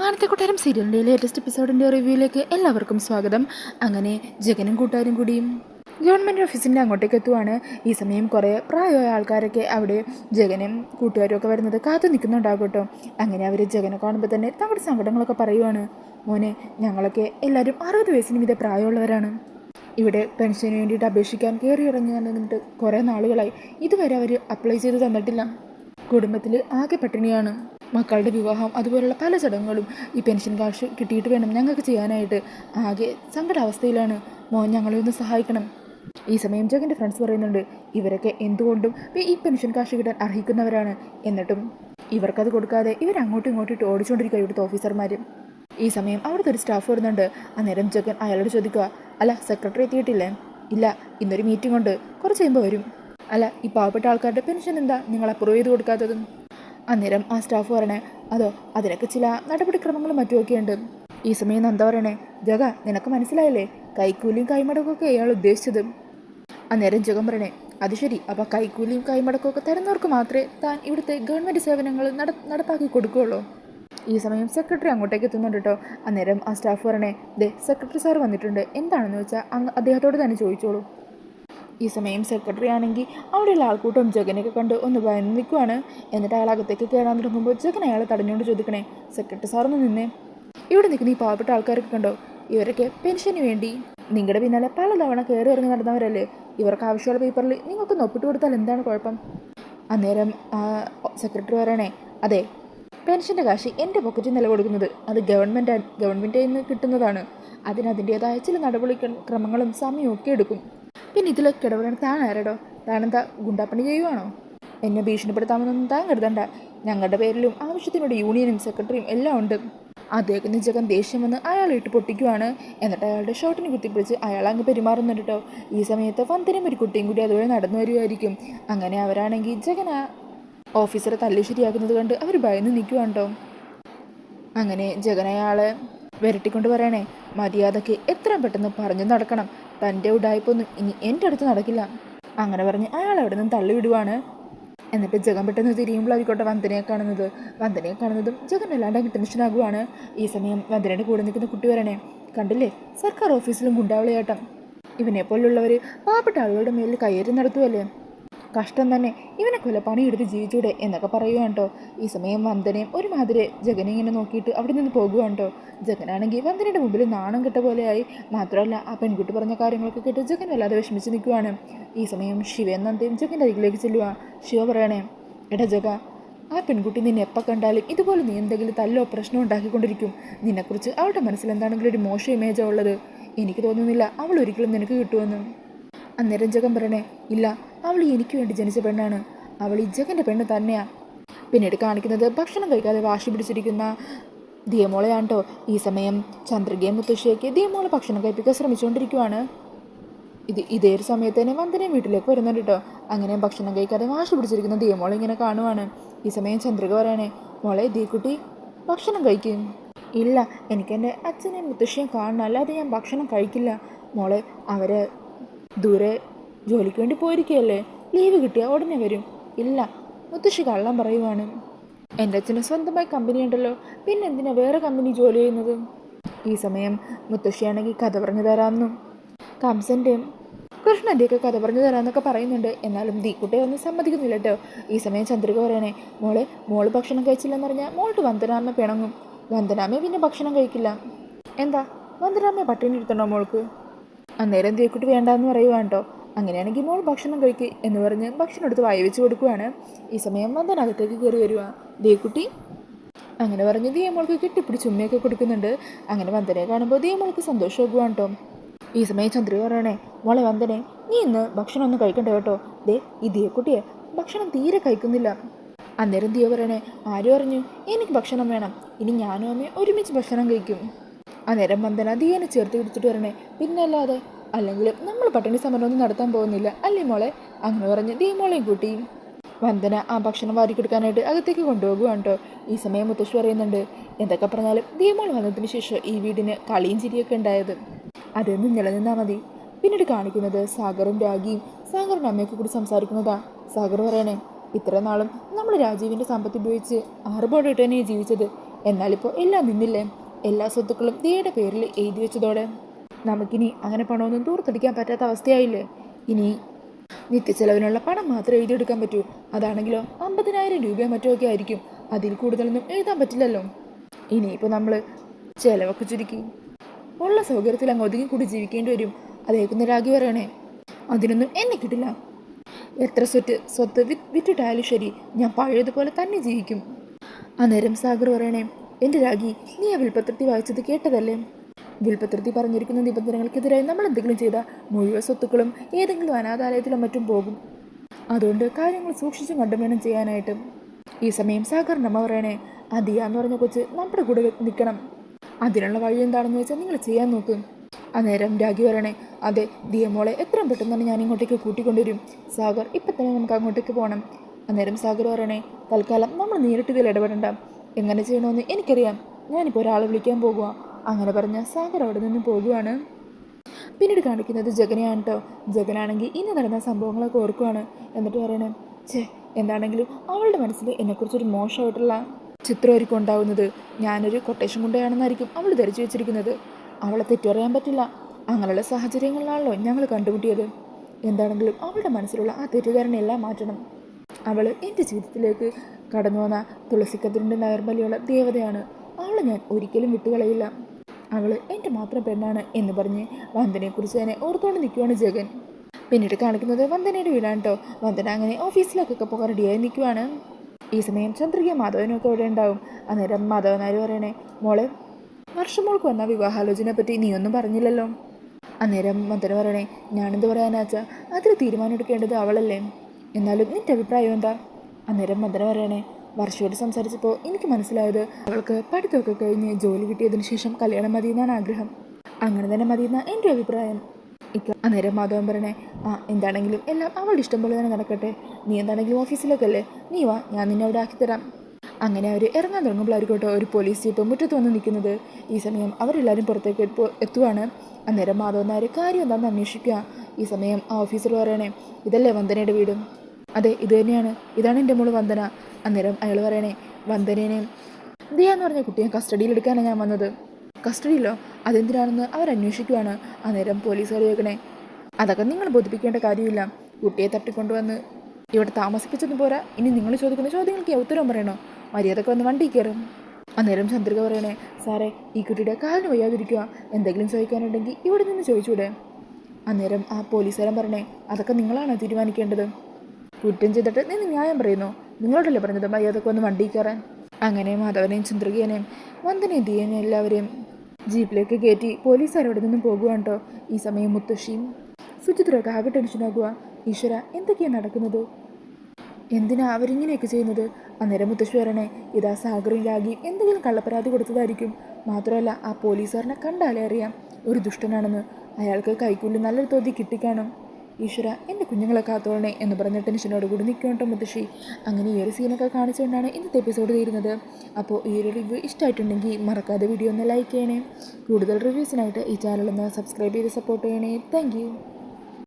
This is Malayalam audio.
മാനത്തെ കൊട്ടാരം സീരിയലിന്റെ ലേറ്റസ്റ്റ് എപ്പിസോഡിന്റെ റിവ്യൂയിലേക്ക് എല്ലാവർക്കും സ്വാഗതം. അങ്ങനെ ജഗനും കൂട്ടുകാരും കൂടിയും ഗവൺമെന്റ് ഓഫീസിന്റെ അങ്ങോട്ടേക്ക് എത്തുവാണ്. ഈ സമയം കുറേ പ്രായമായ ആൾക്കാരൊക്കെ അവിടെ ജഗനും കൂട്ടുകാരും ഒക്കെ വരുന്നത് കാത്തു നിൽക്കുന്നുണ്ടാകും കേട്ടോ. അങ്ങനെ അവർ ജഗനെ കാണുമ്പോൾ തന്നെ തങ്ങളുടെ സങ്കടങ്ങളൊക്കെ പറയുവാണ്. മോനെ ഞങ്ങളൊക്കെ എല്ലാവരും അറുപത് വയസ്സിന് മീതെ പ്രായമുള്ളവരാണ്. ഇവിടെ പെൻഷന് വേണ്ടിയിട്ട് അപേക്ഷിക്കാൻ കയറി ഇറങ്ങി നിന്നിട്ട് കുറേ നാളുകളായി. ഇതുവരെ അവർ അപ്ലൈ ചെയ്ത് തന്നിട്ടില്ല. കുടുംബത്തിൽ ആകെ പട്ടിണിയാണ്. മക്കളുടെ വിവാഹം അതുപോലുള്ള പല ചടങ്ങുകളും ഈ പെൻഷൻ കാശ് കിട്ടിയിട്ട് വേണം ഞങ്ങൾക്ക് ചെയ്യാനായിട്ട്. ആകെ സങ്കടാവസ്ഥയിലാണ്. മോൻ ഞങ്ങളെ ഒന്ന് സഹായിക്കണം. ഈ സമയം ജഗന്റെ ഫ്രണ്ട്സ് പറയുന്നുണ്ട് ഇവരൊക്കെ എന്തുകൊണ്ടും ഈ പെൻഷൻ കാശ് കിട്ടാൻ അർഹിക്കുന്നവരാണ്. എന്നിട്ടും ഇവർക്കത് കൊടുക്കാതെ ഇവർ അങ്ങോട്ടും ഇങ്ങോട്ടും ഇട്ട് ഓടിച്ചുകൊണ്ടിരിക്കുക ഇവിടുത്തെ ഓഫീസർമാർ ഈ സമയം അവിടുത്തെ ഒരു സ്റ്റാഫ് വരുന്നുണ്ട്. അന്നേരം ജഗൻ അയാളോട് ചോദിക്കുക അല്ല സെക്രട്ടറി എത്തിയിട്ടില്ലേ? ഇല്ല ഇന്നൊരു മീറ്റിംഗ് ഉണ്ട്. കുറച്ച് കഴിയുമ്പോൾ വരും. അല്ല ഈ പാവപ്പെട്ട ആൾക്കാരുടെ പെൻഷൻ എന്താ? നിങ്ങൾ അപ്രൂവ് ചെയ്ത് കൊടുക്കാത്തതും. അന്നേരം ആ സ്റ്റാഫ് പറയണേ അതോ അതിനൊക്കെ ചില നടപടിക്രമങ്ങളും മറ്റുമൊക്കെ ഉണ്ട് ഈ സമയം നന്ദ പറയണേ ജഗ നിനക്ക് മനസ്സിലായില്ലേ? കൈക്കൂലിയും കൈമടക്കൊക്കെ അയാൾ ഉദ്ദേശിച്ചത്. അന്നേരം ജഗം പറയണേ അത് ശരി അപ്പോൾ കൈക്കൂലിയും കൈമടക്കമൊക്കെ തരുന്നവർക്ക് മാത്രമേ താൻ ഇവിടുത്തെ ഗവൺമെന്റ് സേവനങ്ങൾ നട നടപ്പാക്കി കൊടുക്കുകയുള്ളൂ. ഈ സമയം സെക്രട്ടറി അങ്ങോട്ടേക്ക് എത്തുന്നുണ്ട് കേട്ടോ അന്നേരം ആ സ്റ്റാഫ് പറയണേ ദേ സെക്രട്ടറി സാർ വന്നിട്ടുണ്ട്. എന്താണെന്ന് വെച്ചാൽ അങ്ങ് അദ്ദേഹത്തോട് തന്നെ ചോദിച്ചോളൂ. ഈ സമയം സെക്രട്ടറി ആണെങ്കിൽ അവിടെയുള്ള ആൾക്കൂട്ടം ജഗനൊക്കെ കണ്ട് ഒന്ന് ഭയന്ന് നിൽക്കുവാണ്. എന്നിട്ട് അയാൾ അകത്തേക്ക് കയറാൻ തുടങ്ങുമ്പോൾ ജഗൻ അയാളെ തടഞ്ഞുകൊണ്ട് ചോദിക്കണേ സെക്രട്ടറി സാറൊന്ന് നിന്നേ. ഇവിടെ നിൽക്കുന്ന ഈ പാവപ്പെട്ട ആൾക്കാരൊക്കെ കണ്ടോ? ഇവരൊക്കെ പെൻഷന് വേണ്ടി നിങ്ങളുടെ പിന്നാലെ പലതവണ കയറി ഇറങ്ങി നടന്നവരല്ലേ? ഇവർക്ക് ആവശ്യമുള്ള പേപ്പറിൽ നിങ്ങൾക്ക് ഒപ്പിട്ട് കൊടുത്താൽ എന്താണ് കുഴപ്പം? അന്നേരം സെക്രട്ടറി പറയണേ അതെ പെൻഷന്റെ കാശ് എന്റെ പോക്കറ്റിൽ നില കൊടുക്കുന്നത്. അത് ഗവൺമെന്റ് ഗവൺമെന്റിൽ നിന്ന് കിട്ടുന്നതാണ്. അതിന് അതിന്റേതായ ചില നടപടി ക്രമങ്ങളും സമയവും ഒക്കെ എടുക്കും. പിന്നെ ഇതിലൊക്കെ ഇടപെടാൻ താൻ ആരടോ? താനെന്താ ഗുണ്ടാപ്പണി ചെയ്യുവാണോ? എന്നെ ഭീഷണിപ്പെടുത്താമെന്നൊന്നും താൻ കരുതണ്ട. ഞങ്ങളുടെ പേരിലും ആവശ്യത്തിനോട് യൂണിയനും സെക്രട്ടറിയും എല്ലാം ഉണ്ട്. അദ്ദേഹത്തിന് ജഗൻ ദേഷ്യം വന്ന് അയാളെ ഇട്ട് പൊട്ടിക്കുവാണ്. എന്നിട്ട് അയാളുടെ ഷോട്ടിന് കുത്തിപ്പിടിച്ച് അയാൾ അങ്ങ് പെരുമാറുന്നുണ്ട് കേട്ടോ ഈ സമയത്ത് വന്ദനം ഒരു കുട്ടിയും കൂടി അതുവഴി നടന്നു വരുമായിരിക്കും അങ്ങനെ അവരാണെങ്കിൽ ജഗൻ ആ ഓഫീസറെ തല്ലി ശരിയാക്കുന്നത് കണ്ട് അവർ ഭയന്ന് നിൽക്കുവാണ് കേട്ടോ അങ്ങനെ ജഗൻ അയാളെ വരട്ടിക്കൊണ്ട് പറയണേ മര്യാദയ്ക്ക് എത്രയും പെട്ടെന്ന് പറഞ്ഞു നടക്കണം. തന്റെ ഉടായ്പൊന്നും ഇനി എന്റെ അടുത്ത് നടക്കില്ല. അങ്ങനെ പറഞ്ഞ് അയാൾ അവിടെ നിന്ന് തള്ളിവിടുവാണ്. എന്നിട്ട് ജഗൻ പെട്ടെന്ന് തിരിയുമ്പോഴായിരിക്കോട്ടെ വന്ദനയെ കാണുന്നത്. വന്ദനയെ കാണുന്നതും ജഗൻ അല്ലാണ്ട് അങ്ങ് ടെൻഷനാകുവാണ് ഈ സമയം വന്ദനയുടെ കൂടെ നിൽക്കുന്ന കുട്ടി വരണേ. കണ്ടില്ലേ? സർക്കാർ ഓഫീസിലും ഗുണ്ടാവളിയാട്ടം. ഇവനെ പോലുള്ളവർ പാവപ്പെട്ട ആളുകളുടെ മേലിൽ കയ്യേറി നടത്തുമല്ലേ കഷ്ടം തന്നെ. ഇവനെ എടുത്ത് ജീവിച്ചൂടെ എന്നൊക്കെ പറയുകയാണ് കേട്ടോ ഈ സമയം വന്ദനയും ഒരുമാതിരി ജഗനെ ഇങ്ങനെ നോക്കിയിട്ട് അവിടെ നിന്ന് പോകുകയാണ് കേട്ടോ ജഗനാണെങ്കിൽ വന്ദനയുടെ മുമ്പിൽ നാണം കിട്ട പോലെയായി. മാത്രമല്ല ആ പെൺകുട്ടി പറഞ്ഞ കാര്യങ്ങളൊക്കെ കേട്ട് ജഗൻ വല്ലാതെ വിഷമിച്ച് നിൽക്കുവാണ്. ഈ സമയം ശിവയും നന്ദയും ജഗന്റെ അരികിലേക്ക് ചെല്ലുക ശിവ പറയണേ എടാ ജഗ ആ പെൺകുട്ടി നിന്നെ എപ്പോൾ കണ്ടാലും ഇതുപോലെ നീ എന്തെങ്കിലും തല്ലോ പ്രശ്നം ഉണ്ടാക്കിക്കൊണ്ടിരിക്കും. നിന്നെക്കുറിച്ച് അവളുടെ മനസ്സിൽ എന്താണെങ്കിലും ഒരു മോശം ഇമേജാണ് ഉള്ളത്. എനിക്ക് തോന്നുന്നില്ല അവൾ ഒരിക്കലും നിനക്ക് കിട്ടുമെന്ന്. അന്നേരം ജഗൻ പറയണേ ഇല്ല അവൾ എനിക്ക് വേണ്ടി ജനിച്ച പെണ്ണാണ്. അവൾ ഈ ജഗന്റെ പെണ്ണ് തന്നെയാ. പിന്നീട് കാണിക്കുന്നത് ഭക്ഷണം കഴിക്കാതെ വാശി പിടിച്ചിരിക്കുന്ന ദിയമോളെയാണ് കേട്ടോ ഈ സമയം ചന്ദ്രികയും മുത്തശ്ശിയൊക്കെ ദിയമോളെ ഭക്ഷണം കഴിപ്പിക്കാൻ ശ്രമിച്ചുകൊണ്ടിരിക്കുവാണ്. ഇത് ഇതേ ഒരു സമയത്ത് തന്നെ വന്ദനയും വീട്ടിലേക്ക് വരുന്നുണ്ട് കേട്ടോ അങ്ങനെ ഭക്ഷണം കഴിക്കാതെ വാശി പിടിച്ചിരിക്കുന്ന ദിയമോളെ ഇങ്ങനെ കാണുവാണ്. ഈ സമയം ചന്ദ്രിക പറയണേ മോളെ ദീക്കുട്ടി ഭക്ഷണം കഴിക്കും. ഇല്ല എനിക്ക് എന്റെ അച്ഛനെയും മുത്തശ്ശിയും കാണണം അല്ലാതെ ഞാൻ ഭക്ഷണം കഴിക്കില്ല. മോളെ അവരെ ദൂരെ ജോലിക്ക് വേണ്ടി പോയിരിക്കുകയല്ലേ? ലീവ് കിട്ടിയാൽ ഉടനെ വരും. ഇല്ല മുത്തശ്ശി കള്ളം പറയുവാണ്. എന്റെ അച്ഛന് സ്വന്തമായി കമ്പനി ഉണ്ടല്ലോ പിന്നെ എന്തിനാ വേറെ കമ്പനി ജോലി ചെയ്യുന്നത്? ഈ സമയം മുത്തശ്ശിയാണെങ്കിൽ കഥ പറഞ്ഞു തരാമെന്നും. കംസന്റെയും കൃഷ്ണന്റെയൊക്കെ കഥ പറഞ്ഞു തരാമെന്നൊക്കെ പറയുന്നുണ്ട്. എന്നാലും ദീക്കുട്ടിയെ ഒന്നും സമ്മതിക്കുന്നില്ല കേട്ടോ. ഈ സമയം ചന്ദ്രിക പറയണേ മോളെ മോൾ ഭക്ഷണം കഴിച്ചില്ലെന്ന് പറഞ്ഞാൽ മോൾക്ക് വന്ദനാമ്മ പിണങ്ങും. വന്ദനാമ്മ പിന്നെ ഭക്ഷണം കഴിക്കില്ല. എന്താ? വന്ദനാമ്മ പട്ടിണി എടുത്തണോ മോൾക്ക്? അന്നേരം ദീക്കുട്ടി വേണ്ടാന്ന് പറയുവാണ് കേട്ടോ അങ്ങനെയാണെങ്കിൽ മോൾ ഭക്ഷണം കഴിക്ക് എന്ന് പറഞ്ഞ് ഭക്ഷണം എടുത്ത് വായി വെച്ച് കൊടുക്കുവാണ്. ഈ സമയം വന്ദനകത്തേക്ക് കയറി വരുക ദീക്കുട്ടി അങ്ങനെ പറഞ്ഞ് ദിയമോൾക്ക് കെട്ടിപ്പിടിച്ച് ഉമ്മയൊക്കെ കൊടുക്കുന്നുണ്ട്. അങ്ങനെ വന്ദനയെ കാണുമ്പോൾ ദിയമോൾക്ക് സന്തോഷമാകുവാണ് കേട്ടോ ഈ സമയം ചന്ദ്ര പറയണേ മോളെ വന്ദനെ നീ ഇന്ന് ഭക്ഷണം ഒന്നും കഴിക്കണ്ട കേട്ടോ. ദേ ഈ ദിയക്കുട്ടിയെ ഭക്ഷണം തീരെ കഴിക്കുന്നില്ല. അന്നേരം ദിയ പറയണേ ആര് പറഞ്ഞു എനിക്ക് ഭക്ഷണം വേണം. ഇനി ഞാനും അമ്മയും ഒരുമിച്ച് ഭക്ഷണം കഴിക്കും. അന്നേരം വന്ദന ദിയനെ ചേർത്ത് പിടിച്ചിട്ട് വരണേ. പിന്നെ അല്ലാതെ അല്ലെങ്കിൽ നമ്മൾ പട്ടിണി സമരമൊന്നും നടത്താൻ പോകുന്നില്ല. അല്ലേ മോളെ? അങ്ങനെ പറഞ്ഞ് ദീ മോളെയും കൂട്ടി വന്ദന ആ ഭക്ഷണം വാരിക്കെടുക്കാനായിട്ട് അകത്തേക്ക് കൊണ്ടുപോകുകയാണ് കേട്ടോ ഈ സമയം മുത്തശ്ശി പറയുന്നുണ്ട് എന്തൊക്കെ പറഞ്ഞാലും ദീമോൾ വന്നതിന് ശേഷം ഈ വീടിന് കളിയും ചിരിയൊക്കെ ഉണ്ടായത്. അതൊന്നും നിലനിന്നാൽ മതി. പിന്നീട് കാണിക്കുന്നത് സാഗറും രാഗിയും. സാഗറിന്റെ അമ്മയൊക്കെ കൂടി സംസാരിക്കുന്നതാ. സാഗർ പറയണേ ഇത്ര നാളും നമ്മൾ രാജീവിന്റെ സമ്പത്ത് ഉപയോഗിച്ച് ആറുപാടായിട്ട് തന്നെയാണ് ജീവിച്ചത്. എന്നാലിപ്പോൾ എല്ലാം നിന്നില്ലേ? എല്ലാ സ്വത്തുക്കളും ദിയയുടെ പേരിൽ എഴുതി വെച്ചതോടെ നമുക്കിനി അങ്ങനെ പണമൊന്നും തൂർത്തടിക്കാൻ പറ്റാത്ത അവസ്ഥയായില്ലേ? ഇനി നിത്യച്ചെലവിനുള്ള പണം മാത്രമേ എഴുതിയെടുക്കാൻ പറ്റൂ. അതാണെങ്കിലോ അമ്പതിനായിരം രൂപയോ മറ്റോ ഒക്കെ ആയിരിക്കും. അതിൽ കൂടുതലൊന്നും എഴുതാൻ പറ്റില്ലല്ലോ. ഇനിയിപ്പോൾ നമ്മൾ ചിലവൊക്കെ ചുരുക്കി ഉള്ള സൗകര്യത്തിൽ അങ്ങ് ഒതുങ്ങി കൂടി ജീവിക്കേണ്ടി വരും. അതേക്കുന്ന രാഗി പറയണേ. അതിനൊന്നും എന്നെ കിട്ടില്ല. എത്ര സ്വത്ത് സ്വത്ത് വിറ്റ് വിറ്റിട്ടായാലും ശരി ഞാൻ പഴയതുപോലെ തന്നെ ജീവിക്കും. അന്നേരം സാഗർ പറയണേ എന്റെ രാഗി നീ ആ വിൽപത്രത്തി വായിച്ചത് കേട്ടതല്ലേ? വിൽപത്രത്തി പറഞ്ഞിരിക്കുന്ന നിബന്ധനകൾക്കെതിരായി നമ്മൾ എന്തെങ്കിലും ചെയ്ത മുഴുവൻ സ്വത്തുക്കളും ഏതെങ്കിലും അനാഥാലയത്തിലോ മറ്റും പോകും. അതുകൊണ്ട് കാര്യങ്ങൾ സൂക്ഷിച്ചും കണ്ടും വേണം ചെയ്യാനായിട്ട്. ഈ സമയം സാഗറിന്റെ പറയണേ അതിയാന്ന് പറഞ്ഞ കൊച്ച് നമ്മുടെ കൂടെ നിൽക്കണം അതിനുള്ള വഴി എന്താണെന്ന് വെച്ചാൽ നിങ്ങൾ ചെയ്യാൻ നോക്കും. അന്നേരം രാഗി പറയണേ അതെ ദിയമോളെ എത്രയും പെട്ടെന്ന് തന്നെ ഞാൻ ഇങ്ങോട്ടേക്ക് കൂട്ടിക്കൊണ്ടുവരും. സാഗർ ഇപ്പം തന്നെ നമുക്ക് അങ്ങോട്ടേക്ക് പോകണം അന്നേരം സാഗർ പറയണേ തൽക്കാലം നമ്മൾ നേരിട്ട് ഇതിൽ ഇടപെടണ്ട. എങ്ങനെ ചെയ്യണമെന്ന് എനിക്കറിയാം. ഞാനിപ്പോൾ ഒരാളെ വിളിക്കാൻ പോകുക അങ്ങനെ പറഞ്ഞ സാഗർ അവിടെ നിന്ന് പോകുവാണ്. പിന്നീട് കാണിക്കുന്നത് ജഗനെയാണ് കേട്ടോ ജഗനാണെങ്കിൽ ഇന്ന് നടന്ന സംഭവങ്ങളൊക്കെ ഓർക്കുവാണ്. എന്നിട്ട് പറയണേ ഛേ എന്താണെങ്കിലും അവളുടെ മനസ്സിൽ എന്നെക്കുറിച്ചൊരു മോശമായിട്ടുള്ള ചിത്രമായിരിക്കും ഉണ്ടാവുന്നത്. ഞാനൊരു കൊട്ടേഷൻ കൊണ്ടുപോയാണെന്നായിരിക്കും അവൾ ധരിച്ചു വെച്ചിരിക്കുന്നത്. അവളെ തെറ്ററിയാൻ പറ്റില്ല. അങ്ങനെയുള്ള സാഹചര്യങ്ങളിലാണല്ലോ ഞങ്ങൾ കണ്ടുമുട്ടിയത്. എന്താണെങ്കിലും അവളുടെ മനസ്സിലുള്ള ആ തെറ്റിദ്ധാരണയെല്ലാം മാറ്റണം. അവൾ എന്റെ ജീവിതത്തിലേക്ക് കടന്നു വന്ന തുളസിക്കതിരിന്റെ നൈർമല്യമുള്ള ദേവതയാണ്. അവളെ ഞാൻ ഒരിക്കലും വിട്ടുകളയില്ല. അവൾ എന്റെ മാത്രം പെണ്ണാണ് എന്ന് പറഞ്ഞ് വന്ദനയെക്കുറിച്ച് തന്നെ ഓർത്തുകൊണ്ട് നിൽക്കുവാണ് ജഗൻ. പിന്നീട് കാണിക്കുന്നത് വന്ദനയുടെ വീടാണ് കേട്ടോ വന്ദന അങ്ങനെ ഓഫീസിലേക്കൊക്കെ പോകാൻ റെഡിയായി നിൽക്കുവാണ് ഈ സമയം ചന്ദ്രിക മാധവനൊക്കെ അവിടെ ഉണ്ടാവും. അന്നേരം മാധവനാര് പറയണേ? മോളെ വർഷമോൾക്ക് വന്ന വിവാഹാലോചനയെ പറ്റി നീ ഒന്നും പറഞ്ഞില്ലല്ലോ. അന്നേരം വന്ദന പറയണേ ഞാനെന്ത് പറയാനാച്ചാ അതിൽ തീരുമാനം എടുക്കേണ്ടത് അവളല്ലേ. എന്നാലും നിന്റെ അഭിപ്രായം എന്താ? അന്നേരം വന്ദന പറയണേ വർഷയോട് സംസാരിച്ചപ്പോൾ എനിക്ക് മനസ്സിലായത് അവൾക്ക് പഠിത്തമൊക്കെ കഴിഞ്ഞ് ജോലി കിട്ടിയതിന് ശേഷം കല്യാണം മതി എന്നാണ് ആഗ്രഹം. അങ്ങനെ തന്നെ മതി എന്നാ എന്റെ അഭിപ്രായം. ഇക്ക അന്നേരം മാധവൻ പറയണേ ആ എന്താണെങ്കിലും എല്ലാം അവളുടെ ഇഷ്ടം പോലെ തന്നെ നടക്കട്ടെ. നീ എന്താണെങ്കിലും ഓഫീസിലൊക്കെ അല്ലേ നീ വാ ഞാൻ നിന്നെ അവിടെ ആക്കിത്തരാം അങ്ങനെ അവർ ഇറങ്ങാൻ തുടങ്ങുമ്പോഴായിരിക്കും കേട്ടോ ഒരു പോലീസ് ജീപ്പ് മുറ്റത്ത് വന്ന് നിൽക്കുന്നത്. ഈ സമയം അവരെല്ലാവരും പുറത്തേക്ക് എത്തു- എത്തുവാണ്. അന്നേരം മാധവൻ കാര്യം എന്താണെന്ന് അന്വേഷിക്കുക. ഈ സമയം ആ ഓഫീസർ പറയണേ ഇതല്ലേ വന്ദനയുടെ വീട്? അതെ ഇത് തന്നെയാണ്. ഇതാണ് എന്റെ മോൾ വന്ദന. അന്നേരം അയാൾ പറയണേ വന്ദനേനെ ദിയ പറഞ്ഞ കുട്ടിയെ കസ്റ്റഡിയിൽ എടുക്കാനാണ് ഞാൻ വന്നത്. കസ്റ്റഡിയിലോ? അതെന്തിനാണെന്ന് അന്വേഷിക്കുവാണ്. അന്നേരം പോലീസുകാർ ചോദിക്കണേ അതൊക്കെ നിങ്ങൾ ബോധിപ്പിക്കേണ്ട കാര്യമില്ല. കുട്ടിയെ തട്ടിക്കൊണ്ടുവന്ന് ഇവിടെ താമസിപ്പിച്ചൊന്നും പോരാ. ഇനി നിങ്ങൾ ചോദിക്കുന്ന ചോദ്യങ്ങൾക്ക് ഉത്തരവും ഉത്തരം പറയണോ? മര്യാദയ്ക്ക് വന്ന് വണ്ടി കയറും. അന്നേരം ചന്ദ്രിക പറയണേ സാറേ ഈ കുട്ടിയുടെ കാലിന് വയ്യാതിരിക്കുക എന്തെങ്കിലും ചോദിക്കാനുണ്ടെങ്കിൽ ഇവിടെ നിന്ന് ചോദിച്ചൂടെ. അന്നേരം ആ പോലീസുകാരൻ പറഞ്ഞേ അതൊക്കെ നിങ്ങളാണ് തീരുമാനിക്കേണ്ടത്. കുറ്റം ചെയ്തിട്ട് നീ ന്യായം പറയുന്നു. നിങ്ങളോടല്ലേ പറഞ്ഞത്? മര്യാദയ്ക്ക് വന്ന് വണ്ടി കയറാൻ. അങ്ങനെ മാധവനെയും ചന്ദ്രികേനെയും വന്ദനയും തീയനെയും എല്ലാവരെയും ജീപ്പിലേക്ക് കയറ്റി പോലീസുകാർ അവിടെ നിന്നും കേട്ടോ ഈ സമയം മുത്തശ്ശിയും സുചിത്രയൊക്കെ ആകെ ടെൻഷനാകുക ഈശ്വര എന്തൊക്കെയാണ് നടക്കുന്നത്? എന്തിനാ അവരിങ്ങനെയൊക്കെ ചെയ്യുന്നത്? അന്നേരം മുത്തശ്ശി പറയണേ ഇതാ സാഗറും എന്തെങ്കിലും കള്ളപ്പരാതി കൊടുത്തതായിരിക്കും. മാത്രമല്ല ആ പോലീസുകാരനെ കണ്ടാലേ അറിയാം. ഒരു ദുഷ്ടനാണെന്ന്. അയാൾക്ക് കൈക്കൂലി നല്ലൊരു തോതി കിട്ടിക്കാണും. ഈശ്വര എന്റെ കുഞ്ഞുങ്ങളെ കാത്തോളണേ എന്ന് പറഞ്ഞ ടെൻഷനോട് കൂടി നിൽക്കട്ടോ മുത്തശ്ശി. അങ്ങനെ ഈ ഒരു സീനൊക്കെ കാണിച്ചുകൊണ്ടാണ് ഇന്നത്തെ എപ്പിസോഡ് തീരുന്നത് അപ്പോൾ ഈ ഒരു റിവ്യൂ ഇഷ്ടമായിട്ടുണ്ടെങ്കിൽ മറക്കാതെ വീഡിയോ ഒന്ന് ലൈക്ക് ചെയ്യണേ. കൂടുതൽ റിവ്യൂസിനായിട്ട് ഈ ചാനൽ ഒന്ന് സബ്സ്ക്രൈബ് ചെയ്ത് സപ്പോർട്ട് ചെയ്യണേ. താങ്ക്